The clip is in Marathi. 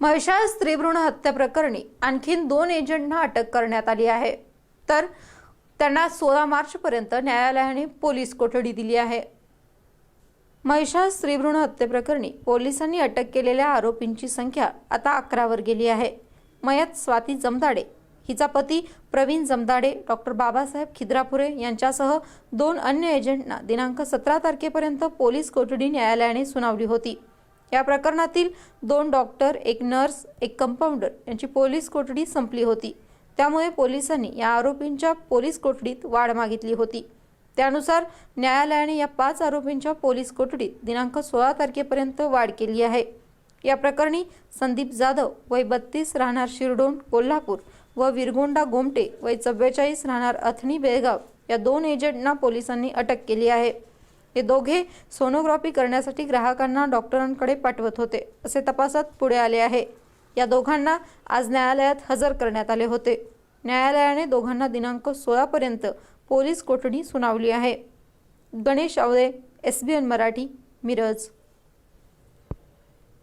म्हैसाळ स्त्रीभ्रूण हत्या प्रकरणी आणखीन दोन एजंटना अटक करण्यात आली आहे. तर त्यांना सोळा मार्चपर्यंत न्यायालयाने पोलीस कोठडी दिली आहे. महिषा स्त्रीभ्रूण हत्येप्रकरणी पोलिसांनी अटक केलेल्या आरोपींची संख्या आता अकरावर गेली आहे. मयत स्वाती जमदाडे हिचा पती प्रवीण जमदाडे डॉक्टर बाबासाहेब खिद्रापुरे यांच्यासह दोन अन्य एजंटना दिनांक सतरा तारखेपर्यंत पोलीस कोठडी न्यायालयाने सुनावली होती. या प्रकरणातील दोन डॉक्टर एक नर्स एक कंपाऊंडर यांची पोलीस कोठडी संपली होती. त्यामुळे पोलिसांनी या आरोपींच्या पोलीस कोठडीत वाढ मागितली होती. त्यानुसार न्यायालयाने या पाच आरोपींच्या पोलीस कोठडीत दिनांक सोळा तारखेपर्यंत वाढ केली आहे. या प्रकरणी संदीप जाधव वय बत्तीस राहणार शिरडोन कोल्हापूर व विरगोंडा गोमटे वय चव्वेचाळीस राहणार अथणी बेळगाव या दोन एजंटना पोलिसांनी अटक केली आहे. हे दोघे सोनोग्राफी करण्यासाठी ग्राहकांना डॉक्टरांकडे पाठवत होते असे तपासात पुढे आले आहे. या दोघांना आज न्यायालयात हजर करण्यात आले होते. न्यायालयाने दोघांना दिनांक सोळापर्यंत पोलीस कोठडी सुनावली आहे. Ganesh Awale S B N Marathi Miraj.